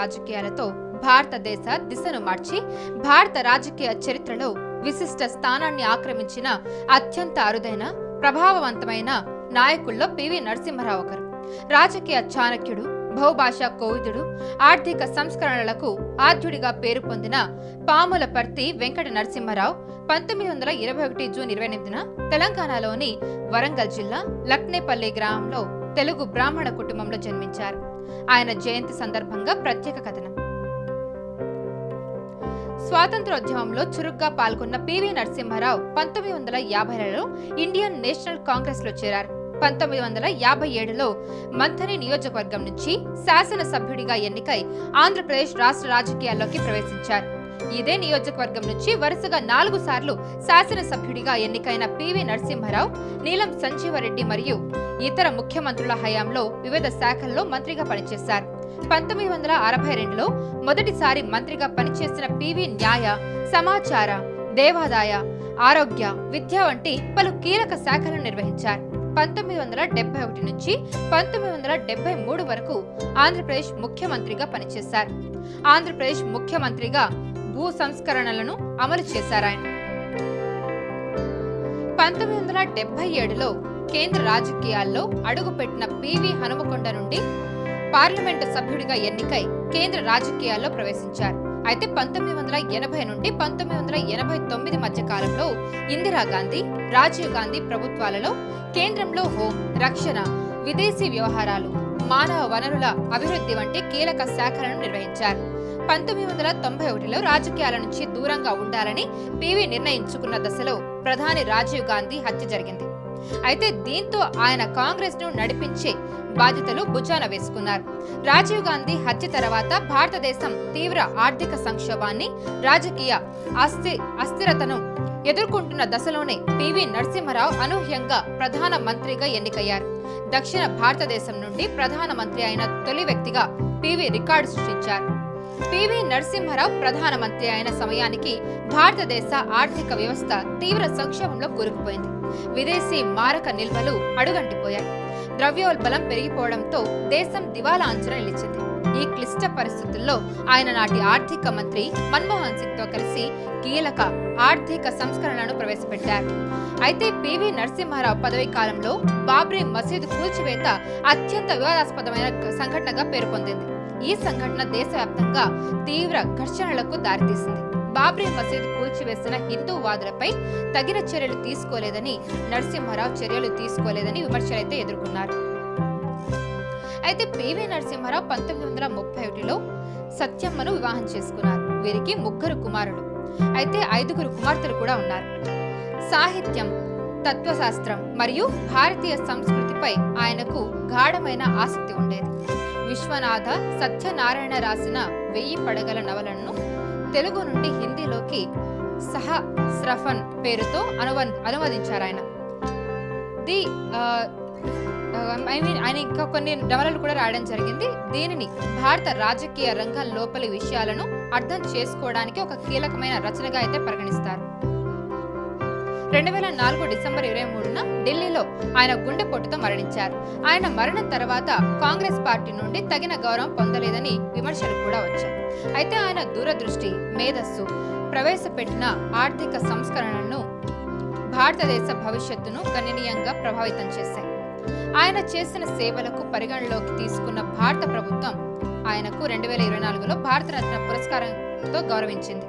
రాజకీయాలతో భారతదేశ దిశను మార్చి భారత రాజకీయ చరిత్రలో విశిష్ట స్థానాన్ని ఆక్రమించిన అత్యంత అరుదైన ప్రభావవంతమైన నాయకుల్లో పివి నరసింహరావు ఒకరు. రాజకీయ చాణక్యుడు బహుభాషా కోవిదుడు ఆర్థిక సంస్కరణలకు ఆద్యుడిగా పేరు పొందిన పాములపర్తి వెంకట నరసింహరావు పంతొమ్మిది వందల ఇరవై ఒకటి జూన్ ఇరవై ఎనిమిదిన తెలంగాణలోని వరంగల్ జిల్లా లక్నేపల్లి గ్రామంలో తెలుగు బ్రాహ్మణ కుటుంబంలో జన్మించారు. ఆయన జయంతి సందర్భంగా ప్రత్యేక కథనం. స్వాతంత్రోద్యమంలో చురుగ్గా పాల్గొన్న పివి నరసింహారావు పంతొమ్మిది వందల యాభైలలో ఇండియన్ నేషనల్ కాంగ్రెస్లో చేరారు. పంతొమ్మిది వందల యాభై ఏడులో మంథని నియోజకవర్గం నుంచి శాసనసభ్యుడిగా ఎన్నికై ఆంధ్రప్రదేశ్ రాష్ట్ర రాజకీయాల్లోకి ప్రవేశించారు. ఇదే నియోజకవర్గం నుంచి వరుసగా నాలుగు సార్లు శాసనసభ్యుడిగా ఎన్నికైన పివి నరసింహారావు నీలం సంజీవరెడ్డి మరియు ఇతర ముఖ్యమంత్రుల హయాంలో వివిధ శాఖల్లో మంత్రిగా పనిచేశారు. పంతొమ్మిది వందల అరవై రెండులో మొదటిసారి మంత్రిగా పనిచేసిన పివి న్యాయ సమాచార దేవాదాయ ఆరోగ్య విద్య వంటి పలు కీలక శాఖలను నిర్వహించారు. పంతొమ్మిది వందల డెబ్బై ఒకటి నుంచి పంతొమ్మిది వందల డెబ్బై మూడు వరకు ఆంధ్రప్రదేశ్ ముఖ్యమంత్రిగా పనిచేశారు. ఆంధ్రప్రదేశ్ ముఖ్యమంత్రిగా భూ సంస్కరణలను అమలు చేశారాయన పంతొమ్మిది వందల డెబ్బై ఏడులో కేంద్ర రాజకీయాల్లో అడుగుపెట్టిన పివి హనుమకొండ నుండి పార్లమెంటు సభ్యుడిగా ఎన్నికై కేంద్ర రాజకీయాల్లో ప్రవేశించారు. అయితే పంతొమ్మిది వందల ఎనభై నుండి పంతొమ్మిది వందల ఎనభై తొమ్మిది మధ్య కాలంలో ఇందిరాగాంధీ రాజీవ్ గాంధీ ప్రభుత్వాలలో కేంద్రంలో హోం రక్షణ విదేశీ వ్యవహారాలు మానవ వనరుల అభివృద్ధి వంటి కీలక శాఖలను నిర్వహించారు. పంతొమ్మిది వందల తొంభై ఒకటిలో రాజకీయాల నుంచి దూరంగా ఉండాలని పివి నిర్ణయించుకున్న దశలో ప్రధాని రాజీవ్ గాంధీ హత్య జరిగింది. అయితే దీంతో ఆయన కాంగ్రెస్ను నడిపించే బాధ్యతలు భుజాన వేసుకున్నారు. రాజీవ్ గాంధీ హత్య తర్వాత భారతదేశం తీవ్ర ఆర్థిక సంక్షోభాన్ని రాజకీయ అస్థి అస్థిరతను ఎదుర్కొంటున్న దశలోనే పివి నరసింహరావు అనూహ్యంగా ప్రధాన మంత్రిగా ఎన్నికయ్యారు. దక్షిణ భారతదేశం నుండి ప్రధాన మంత్రి అయిన తొలి వ్యక్తిగా పివి రికార్డు సృష్టించారు. పివి నరసింహరావు ప్రధానమంత్రి అయిన సమయానికి భారతదేశ ఆర్థిక వ్యవస్థ తీవ్ర సంక్షోభంలో కూరుకుపోయింది. విదేశీ మారక నిల్వలు అడుగంటిపోయాయి. ద్రవ్యోల్బలం పెరిగిపోవడంతో దేశం దివాలా అంచున నిలిచింది. ఈ క్లిష్ట పరిస్థితుల్లో ఆయన నాటి ఆర్థిక మంత్రి మన్మోహన్ సింగ్తో కలిసి కీలక ఆర్థిక సంస్కరణలను ప్రవేశపెట్టారు. అయితే పివి నరసింహారావు పదవీ కాలంలో బాబ్రీ మసీదు కూల్చివేత అత్యంత వివాదాస్పదమైన సంఘటనగా పేర్కొందింది పొందింది. ఈ సంఘటన దేశవ్యాప్తంగా తీవ్ర ఘర్షణలకు దారితీసింది. బాబ్రీ మసీద్ కూల్చివేసిన హిందూవాదులపై తగిన చర్యలు తీసుకోలేదని నరసింహారావు చర్యలు తీసుకోలేదని విమర్శలైతే ఎదుర్కొన్నారు. అయితే పివి నరసింహారావు పంతొమ్మిది వందల ముప్పై ఒకటిలో సత్యమ్మను వివాహం చేసుకున్నారు. వీరికి ముగ్గురు కుమారులు. అయితే ఐదుగురు కుమార్తెలు కూడా ఉన్నారు. సాహిత్యం తత్వశాస్త్రం మరియు భారతీయ సంస్కృతిపై ఆయనకు గాఢమైన ఆసక్తి ఉండేది. విశ్వనాథ సత్యనారాయణ రాసిన వెయ్యి పడగల నవలను తెలుగు నుండి హిందీలోకి సహ స్రఫన్ పేరుతో అనువ అనువదించారు ఆయన ది ఐ మీన్ ఆయన ఇంకా కొన్ని నవలలు కూడా రాయడం జరిగింది. దీనిని భారత రాజకీయ రంగం లోపలి విషయాలను అర్థం చేసుకోవడానికి ఒక కీలకమైన రచనగా అయితే పరిగణిస్తారు. రెండు వేల నాలుగు డిసెంబర్ ఇరవై మూడున ఢిల్లీలో ఆయన గుండెపోటుతో మరణించారు. ఆయన మరణం తర్వాత కాంగ్రెస్ పార్టీ నుండి తగిన గౌరవం పొందలేదని విమర్శలు కూడా వచ్చాయి. అయితే ఆయన దూరదృష్టి మేధస్సు ప్రవేశపెట్టిన ఆర్థిక సంస్కరణలను భారతదేశ భవిష్యత్తును గణనీయంగా ప్రభావితం చేశాయి. ఆయన చేసిన సేవలకు పరిగణలోకి తీసుకున్న భారత ప్రభుత్వం ఆయనకు రెండు వేల ఇరవై నాలుగులో భారతరత్న పురస్కారంతో గౌరవించింది.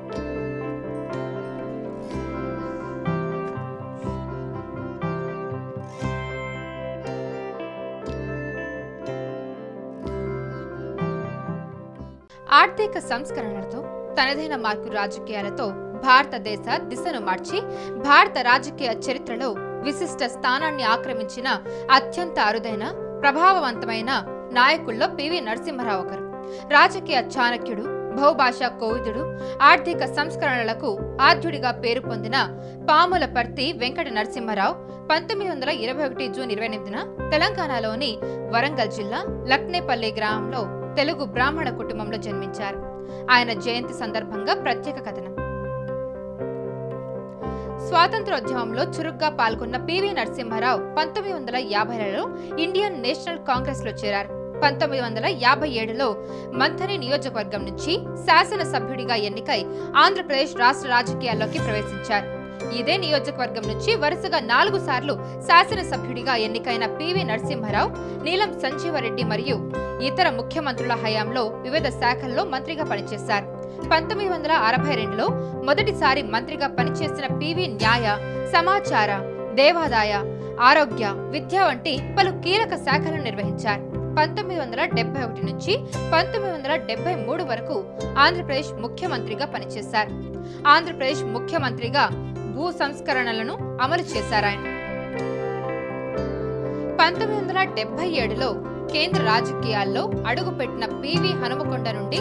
ఆర్థిక సంస్కరణలతో తనదైన మార్పు రాజకీయాలతో భారతదేశ దిశను మార్చి భారత రాజకీయ చరిత్రలో విశిష్ట స్థానాన్ని ఆక్రమించిన అత్యంత అరుదైన ప్రభావవంతమైన నాయకుల్లో పివి నరసింహరావు ఒకరు. రాజకీయ చాణక్యుడు బహుభాషా కోవిదుడు ఆర్థిక సంస్కరణలకు ఆద్యుడిగా పేరు పొందిన పాములపర్తి వెంకట నరసింహరావు పంతొమ్మిది వందల ఇరవై ఒకటి జూన్ ఇరవై ఎనిమిదిన తెలంగాణలోని వరంగల్ జిల్లా లక్నేపల్లి గ్రామంలో తెలుగు బ్రాహ్మణ కుటుంబంలో జన్మించారు. ఆయన జయంతి సందర్భంగా ప్రత్యేక కథనం. స్వాతంత్రోద్యమంలో చురుగ్గా పాల్గొన్న పివి నరసింహారావు పంతొమ్మిది వందల యాభైలలో ఇండియన్ నేషనల్ కాంగ్రెస్లో చేరారు. పంతొమ్మిది వందల యాభై ఏడులో మంథని నియోజకవర్గం నుంచి శాసనసభ్యుడిగా ఎన్నికై ఆంధ్రప్రదేశ్ రాష్ట్ర రాజకీయాల్లోకి ప్రవేశించారు. ఇదే నియోజకవర్గం నుంచి వరుసగా నాలుగు సార్లు శాసనసభ్యుడిగా ఎన్నికైన పివి నరసింహారావు నీలం సంజీవరెడ్డి మరియు ఇతర ముఖ్యమంత్రుల హయాంలో వివిధ శాఖల్లో మంత్రిగా పనిచేశారు. పంతొమ్మిది వందల అరవై రెండులో మొదటిసారి మంత్రిగా పనిచేసిన పివి న్యాయ సమాచార దేవాదాయ ఆరోగ్య విద్య వంటి పలు కీలక శాఖలను నిర్వహించారు. పంతొమ్మిది వందల డెబ్బై ఒకటి నుంచి పంతొమ్మిది వందల డెబ్బై మూడు వరకు ఆంధ్రప్రదేశ్ ముఖ్యమంత్రిగా పనిచేశారు. ఆంధ్రప్రదేశ్ ముఖ్యమంత్రిగా భూ సంస్కరణలను అమలు చేశారు ఆయన. పంతొమ్మిది వందల డెబ్బై ఏడులో కేంద్ర రాజకీయాల్లో అడుగుపెట్టిన పివి హనుమకొండ నుండి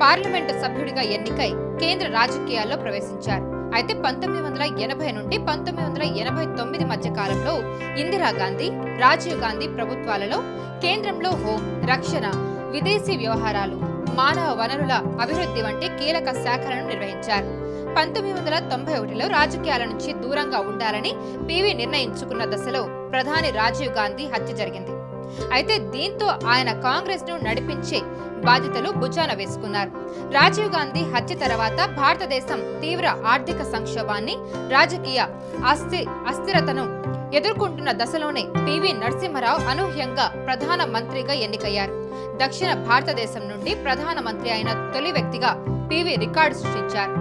పార్లమెంటు సభ్యుడిగా ఎన్నికై కేంద్ర రాజకీయాల్లో ప్రవేశించారు. అయితే పంతొమ్మిది వందల ఎనభై నుండి పంతొమ్మిది వందల ఎనభై తొమ్మిది మధ్య కాలంలో ఇందిరాగాంధీ రాజీవ్ గాంధీ ప్రభుత్వాలలో కేంద్రంలో హోం రక్షణ విదేశీ వ్యవహారాలు మానవ వనరుల అభివృద్ధి వంటి కీలక శాఖలను నిర్వహించారు. పంతొమ్మిది వందల తొంభై ఒకటిలో రాజకీయాల నుంచి దూరంగా ఉండాలని పివి నిర్ణయించుకున్న దశలో ప్రధాని రాజీవ్ గాంధీ హత్య జరిగింది. అయితే దీంతో ఆయన కాంగ్రెస్ను నడిపించే బాధ్యతలు భుజాన వేసుకున్నారు. రాజీవ్ గాంధీ హత్య తర్వాత భారతదేశం తీవ్ర ఆర్థిక సంక్షోభాన్ని రాజకీయ అస్థి అస్థిరతను ఎదుర్కొంటున్న దశలోనే పివి నరసింహరావు అనూహ్యంగా ప్రధాన మంత్రిగా ఎన్నికయ్యారు. దక్షిణ భారతదేశం నుండి ప్రధాన మంత్రి అయిన తొలి వ్యక్తిగా పివి రికార్డు సృష్టించారు.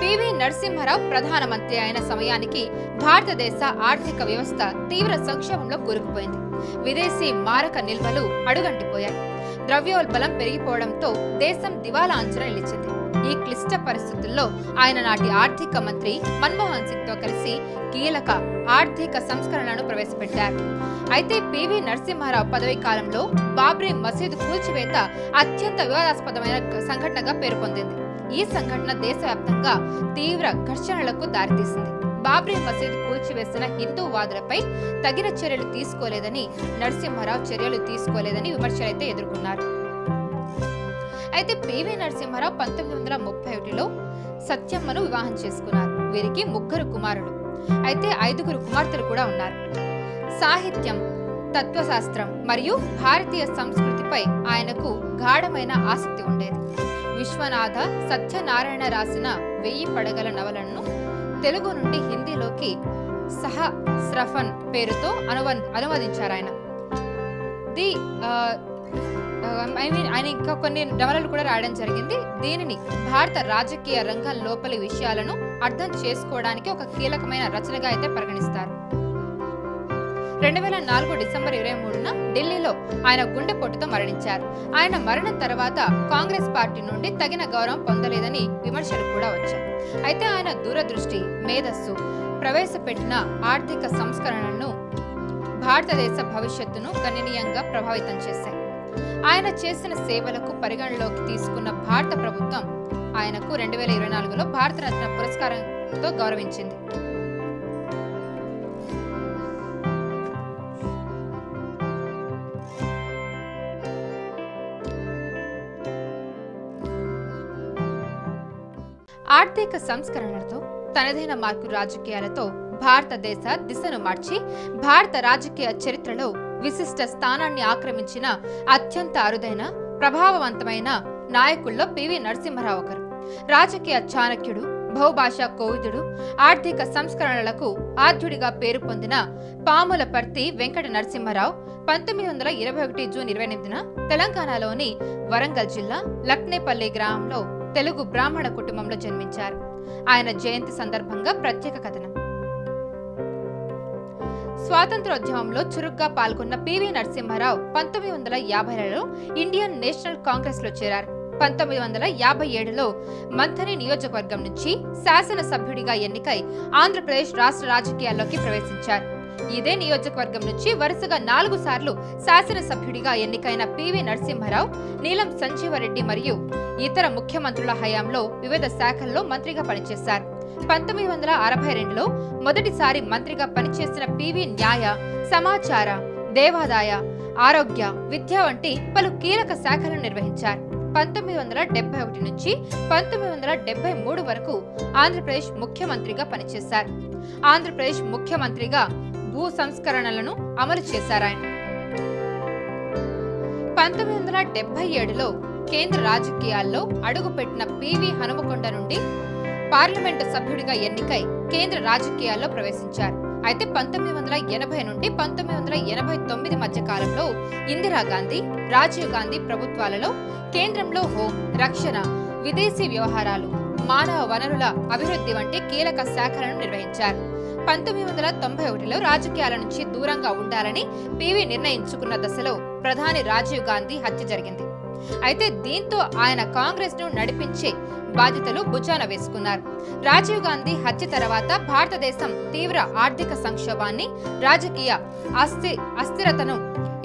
పివి నరసింహారావు ప్రధానమంత్రి అయిన సమయానికి భారతదేశ ఆర్థిక వ్యవస్థ తీవ్ర సంక్షోభంలో కూరుకుపోయింది. విదేశీ మారక నిల్వలు అడుగంటిపోయాయి. ద్రవ్యోల్బలం పెరిగిపోవడంతో దేశం దివాలా అంచున నిలిచింది. ఈ క్లిష్ట పరిస్థితుల్లో ఆయన నాటి ఆర్థిక మంత్రి మన్మోహన్ సింగ్తో కలిసి కీలక ఆర్థిక సంస్కరణలను ప్రవేశపెట్టారు. అయితే పివి నరసింహారావు పదవి కాలంలో బాబ్రీ మసీదు కూల్చివేత అత్యంత వివాదాస్పదమైన సంఘటనగా పేర్కొంది ఈ సంఘటన దేశవ్యాప్తంగా తీవ్ర ఘర్షణలకు దారితీసింది. బాబ్రీ మసీద్ కూల్చివేసిన హిందూ వాదులపై తగిన చర్యలు తీసుకోలేదని నరసింహారావు చర్యలు తీసుకోలేదని విమర్శలైతే ఎదుర్కొన్నారు. అయితే పివి నరసింహారావు పంతొమ్మిది వందల ముప్పై ఒకటిలో సత్యమ్మను వివాహం చేసుకున్నారు. వీరికి ముగ్గురు కుమారులు. అయితే ఐదుగురు కుమార్తెలు కూడా ఉన్నారు. సాహిత్యం తత్వశాస్త్రం మరియు భారతీయ సంస్కృతిపై ఆయనకు గాఢమైన ఆసక్తి ఉండేది. విశ్వనాథ సత్యనారాయణ రాసిన వెయ్యి పడగల నవలను తెలుగు నుండి హిందీలోకి సహ స్రఫన్ పేరుతో అనువ అనువదించారు ఆయన ది ఐ మీన్ ఆయన ఇంకా కొన్ని నవలలు కూడా రాయడం జరిగింది. దీనిని భారత రాజకీయ రంగం లోపలి విషయాలను అర్థం చేసుకోవడానికి ఒక కీలకమైన రచనగా అయితే పరిగణిస్తారు. రెండు వేల నాలుగు డిసెంబర్ ఇరవై మూడున ఢిల్లీలో ఆయన గుండెపోటుతో మరణించారు. ఆయన మరణం తర్వాత కాంగ్రెస్ పార్టీ నుండి తగిన గౌరవం పొందలేదని విమర్శలు కూడా వచ్చాయి. అయితే ఆయన దూరదృష్టి మేధస్సు ప్రవేశపెట్టిన ఆర్థిక సంస్కరణలను భారతదేశ భవిష్యత్తును గణనీయంగా ప్రభావితం చేశాయి. ఆయన చేసిన సేవలకు పరిగణలోకి తీసుకున్న భారత ప్రభుత్వం ఆయనకు రెండు వేల ఇరవై నాలుగులో భారతరత్న పురస్కారంతో గౌరవించింది. ప్రత్యేక సంస్కరణలతో తనదైన మార్పు రాజకీయాలతో భారతదేశ దిశను మార్చి భారత రాజకీయ చరిత్రలో విశిష్ట స్థానాన్ని ఆక్రమించిన అత్యంత అరుదైన ప్రభావవంతమైన నాయకుల్లో పివి నరసింహరావు ఒకరు. రాజకీయ చాణక్యుడు బహుభాషా కోవిదుడు ఆర్థిక సంస్కరణలకు ఆద్యుడిగా పేరు పొందిన పాములపర్తి వెంకట నరసింహరావు పంతొమ్మిది వందల ఇరవై ఒకటి జూన్ ఇరవై ఎనిమిదిన తెలంగాణలోని వరంగల్ జిల్లా లక్నేపల్లి గ్రామంలో తెలుగు బ్రాహ్మణ కుటుంబంలో జన్మించారు. ఆయన జయంతి సందర్భంగా ప్రత్యేక కథనం. స్వాతంత్రోద్యమంలో చురుగ్గా పాల్గొన్న పివి నరసింహారావు పంతొమ్మిది వందల యాభైలలో ఇండియన్ నేషనల్ కాంగ్రెస్లో చేరారు. పంతొమ్మిది వందల యాభై ఏడులో మంథని నియోజకవర్గం నుంచి శాసనసభ్యుడిగా ఎన్నికై ఆంధ్రప్రదేశ్ రాష్ట్ర రాజకీయాల్లోకి ప్రవేశించారు. ఇదే నియోజకవర్గం నుంచి వరుసగా నాలుగు సార్లు శాసనసభ్యుడిగా ఎన్నికైన పివి నరసింహారావు నీలం సంజీవరెడ్డి మరియు ఇతర ముఖ్యమంత్రుల హయాంలో వివిధ శాఖల్లో మంత్రిగా పనిచేశారు. పంతొమ్మిది వందల అరవై రెండులో మొదటిసారి మంత్రిగా పనిచేసిన పివి న్యాయ సమాచార దేవాదాయ ఆరోగ్య విద్య వంటి పలు కీలక శాఖలను నిర్వహించారు. పంతొమ్మిది వందల డెబ్బై ఒకటి నుంచి పంతొమ్మిది వందల డెబ్బై మూడు వరకు ఆంధ్రప్రదేశ్ ముఖ్యమంత్రిగా పనిచేశారు. ఆంధ్రప్రదేశ్ ముఖ్యమంత్రిగా భూ సంస్కరణలను అమలు చేశారాయన. పంతొమ్మిది వందల డెబ్బై ఏడులో కేంద్ర రాజకీయాల్లో అడుగుపెట్టిన పివి హనుమకొండ నుండి పార్లమెంటు సభ్యుడిగా ఎన్నికై కేంద్ర రాజకీయాల్లో ప్రవేశించారు. అయితే పంతొమ్మిది వందల ఎనభై నుండి పంతొమ్మిది వందల ఎనభై తొమ్మిది మధ్య కాలంలో ఇందిరాగాంధీ రాజీవ్ గాంధీ ప్రభుత్వాలలో కేంద్రంలో హోం రక్షణ విదేశీ వ్యవహారాలు మానవ వనరుల అభివృద్ధి వంటి కీలక శాఖలను నిర్వహించారు. పంతొమ్మిది వందల తొంభై ఒకటిలో రాజకీయాల నుంచి దూరంగా ఉండాలని పివి నిర్ణయించుకున్న దశలో ప్రధాని రాజీవ్ గాంధీ హత్య జరిగింది. అయితే దీంతో ఆయన కాంగ్రెస్ను నడిపించే బాధ్యతలు భుజాన వేసుకున్నారు. రాజీవ్ గాంధీ హత్య తర్వాత భారతదేశం తీవ్ర ఆర్థిక సంక్షోభాన్ని రాజకీయ అస్థి అస్థిరతను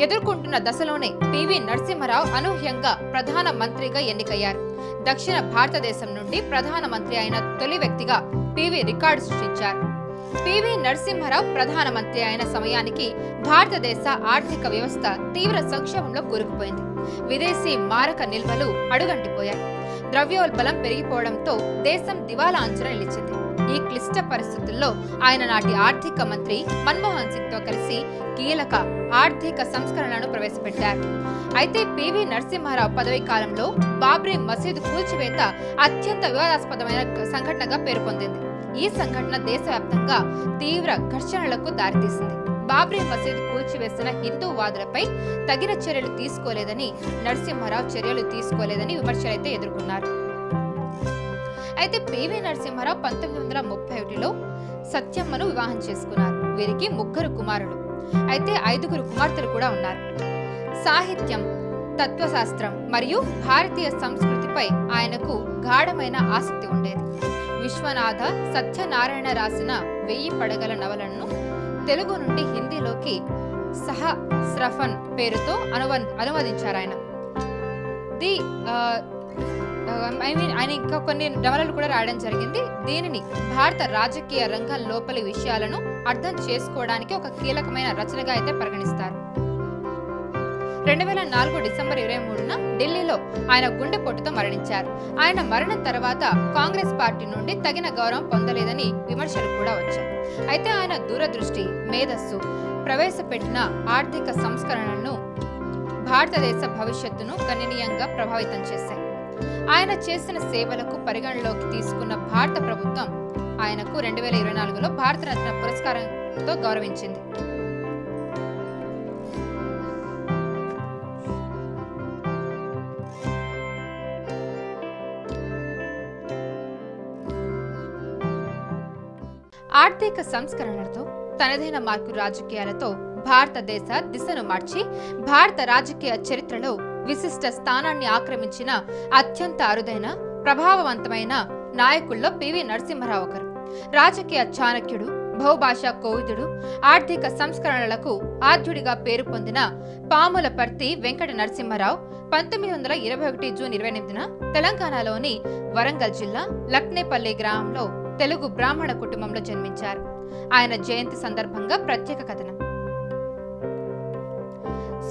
ఎదుర్కొంటున్న దశలోనే పివి నరసింహరావు అనూహ్యంగా ప్రధాన మంత్రిగా ఎన్నికయ్యారు. దక్షిణ భారతదేశం నుండి ప్రధానమంత్రి అయిన తొలి వ్యక్తిగా పివి రికార్డు సృష్టించారు. పివి నరసింహారావు ప్రధానమంత్రి అయిన సమయానికి భారతదేశ ఆర్థిక వ్యవస్థ తీవ్ర సంక్షోభంలో కూరుకుపోయింది. విదేశీ మారక నిల్వలు అడుగంటిపోయాయి. ద్రవ్యోల్బలం పెరిగిపోవడంతో దేశం దివాలా అంచున నిలిచింది. ఈ క్లిష్ట పరిస్థితుల్లో ఆయన నాటి ఆర్థిక మంత్రి మన్మోహన్ సింగ్తో కలిసి కీలక ఆర్థిక సంస్కరణలను ప్రవేశపెట్టారు. అయితే పివి నరసింహారావు పదవి కాలంలో బాబ్రీ మసీదు కూల్చివేత అత్యంత వివాదాస్పదమైన సంఘటనగా పేర్కొందింది పొందింది ఈ సంఘటన దేశవ్యాప్తంగా తీవ్ర ఘర్షణలకు దారితీసింది. బాబ్రీ మసీద్ కూల్చివేసిన హిందూవాదులపై తగిన చర్యలు తీసుకోలేదని నరసింహారావు చర్యలు తీసుకోలేదని విమర్శలైతే ఎదుర్కొన్నారు. అయితే పివి నరసింహారావు పంతొమ్మిది వందల ముప్పై ఒకటిలో సత్యమ్మను వివాహం చేసుకున్నారు. వీరికి ముగ్గురు కుమారులు. అయితే ఐదుగురు కుమార్తెలు కూడా ఉన్నారు. సాహిత్యం తత్వశాస్త్రం మరియు భారతీయ సంస్కృతిపై ఆయనకు గాఢమైన ఆసక్తి ఉండేది. విశ్వనాథ సత్యనారాయణ రాసిన వెయ్యి పడగల నవలను తెలుగు నుండి హిందీలోకి సహస్రఫన్ పేరుతో అనువ అనువదించారు ఆయన ది ఐ మీన్ ఆయన ఇంకా కొన్ని నవలలు కూడా రాయడం జరిగింది. దీనిని భారత రాజకీయ రంగం లోపలి విషయాలను అర్థం చేసుకోవడానికి ఒక కీలకమైన రచనగా అయితే పరిగణిస్తారు. రెండు వేల నాలుగు డిసెంబర్ ఇరవై మూడున ఢిల్లీలో ఆయన గుండెపోటుతో మరణించారు. ఆయన మరణం తర్వాత కాంగ్రెస్ పార్టీ నుండి తగిన గౌరవం పొందలేదని విమర్శలు కూడా వచ్చాయి. అయితే ఆయన దూరదృష్టి మేధస్సు ప్రవేశపెట్టిన ఆర్థిక సంస్కరణలను భారతదేశ భవిష్యత్తును గణనీయంగా ప్రభావితం చేశాయి. ఆయన చేసిన సేవలకు పరిగణలోకి తీసుకున్న భారత ప్రభుత్వం ఆయనకు రెండు వేల ఇరవై నాలుగులో భారతరత్న పురస్కారంతో గౌరవించింది. ఆర్థిక సంస్కరణలతో తనదైన మార్పు రాజకీయాలతో భారతదేశ దిశను మార్చి భారత రాజకీయ చరిత్రలో విశిష్ట స్థానాన్ని ఆక్రమించిన అత్యంత అరుదైన ప్రభావవంతమైన నాయకుల్లో పివి నరసింహరావు ఒకరు. రాజకీయ చాణక్యుడు బహుభాషా కోవిదుడు ఆర్థిక సంస్కరణలకు ఆద్యుడిగా పేరు పొందిన పాములపర్తి వెంకట నరసింహరావు పంతొమ్మిది వందల ఇరవై ఒకటి జూన్ ఇరవై ఎనిమిదిన తెలంగాణలోని వరంగల్ జిల్లా లక్నేపల్లి గ్రామంలో తెలుగు బ్రాహ్మణ కుటుంబంలో జన్మించారు. ఆయన జయంతి సందర్భంగా ప్రత్యేక కథనం.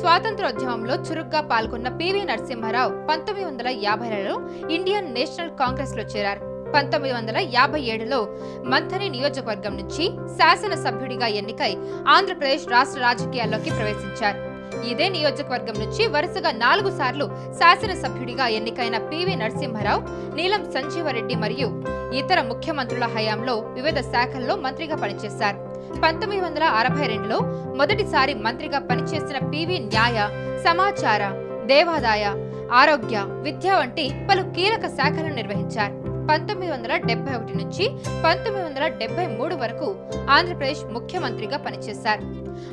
స్వాతంత్రోద్యమంలో చురుగ్గా పాల్గొన్న పివి నరసింహారావు పంతొమ్మిది వందల యాభైలలో ఇండియన్ నేషనల్ కాంగ్రెస్లో చేరారు. పంతొమ్మిది వందల యాభై ఏడులో మంథని నియోజకవర్గం నుంచి శాసనసభ్యుడిగా ఎన్నికై ఆంధ్రప్రదేశ్ రాష్ట్ర రాజకీయాల్లోకి ప్రవేశించారు. ఇదే నియోజకవర్గం నుంచి వరుసగా నాలుగు సార్లు శాసనసభ్యుడిగా ఎన్నికైన పివి నరసింహారావు నీలం సంజీవరెడ్డి మరియు ఇతర ముఖ్యమంత్రుల హయాంలో వివిధ శాఖల్లో మంత్రిగా పనిచేశారు. పంతొమ్మిది వందల అరవై రెండులో మొదటిసారి మంత్రిగా పనిచేసిన పివి న్యాయ సమాచార దేవాదాయ ఆరోగ్య విద్య వంటి పలు కీలక శాఖలను నిర్వహించారు. పంతొమ్మిది వందల డెబ్బై ఒకటి నుంచి పంతొమ్మిది వందల డెబ్బై మూడు వరకు ఆంధ్రప్రదేశ్ ముఖ్యమంత్రిగా పనిచేశారు.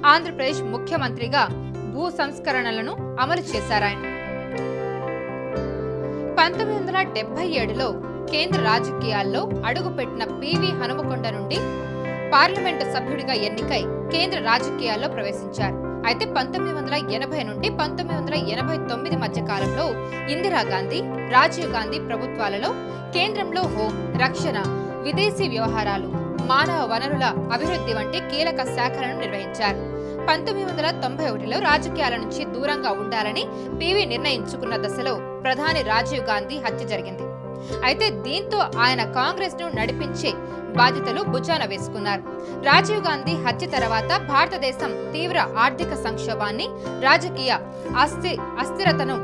ఆంధ్రప్రదేశ్ ముఖ్యమంత్రిగా భూ సంస్కరణలను అమలు చేశారాయన. పంతొమ్మిది వందల డెబ్బై ఏడులో కేంద్ర రాజకీయాల్లో అడుగుపెట్టిన పివి హనుమకొండ నుండి పార్లమెంటు సభ్యుడిగా ఎన్నికై కేంద్ర రాజకీయాల్లో ప్రవేశించారు. అయితే పంతొమ్మిది వందల ఎనభై నుండి పంతొమ్మిది వందల ఎనభై తొమ్మిది మధ్య కాలంలో ఇందిరాగాంధీ రాజీవ్ గాంధీ ప్రభుత్వాలలో కేంద్రంలో హోం రక్షణ విదేశీ వ్యవహారాలు మానవ వనరుల అభివృద్ధి వంటి కీలక శాఖలను నిర్వహించారు. పంతొమ్మిది వందల తొంభై ఒకటిలో రాజకీయాల నుంచి దూరంగా ఉండాలని పివి నిర్ణయించుకున్న దశలో ప్రధాని రాజీవ్ గాంధీ హత్య జరిగింది. అయితే దీంతో ఆయన కాంగ్రెస్ను నడిపించే బాధ్యతలు భుజాన వేసుకున్నారు. రాజీవ్ గాంధీ హత్య తర్వాత భారతదేశం తీవ్ర ఆర్థిక సంక్షోభాన్ని రాజకీయ అస్థి అస్థిరతను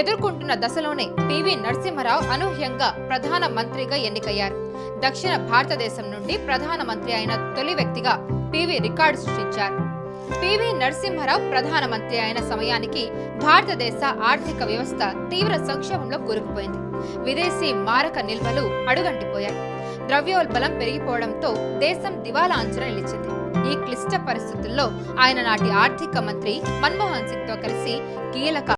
ఎదుర్కొంటున్న దశలోనే పివి నరసింహరావు అనూహ్యంగా ప్రధాన మంత్రిగా ఎన్నికయ్యారు. దక్షిణ భారతదేశం నుండి ప్రధానమంత్రి అయిన తొలి వ్యక్తిగా పివి రికార్డు సృష్టించారు. పివి నరసింహారావు ప్రధానమంత్రి అయిన సమయానికి భారతదేశ ఆర్థిక వ్యవస్థ తీవ్ర సంక్షోభంలో కూరుకుపోయింది. విదేశీ మారక నిల్వలు అడుగంటిపోయాయి. ద్రవ్యోల్బలం పెరిగిపోవడంతో దేశం దివాలా అంచున నిలిచింది. ఈ క్లిష్ట పరిస్థితుల్లో ఆయన నాటి ఆర్థిక మంత్రి మన్మోహన్ సింగ్తో కలిసి కీలక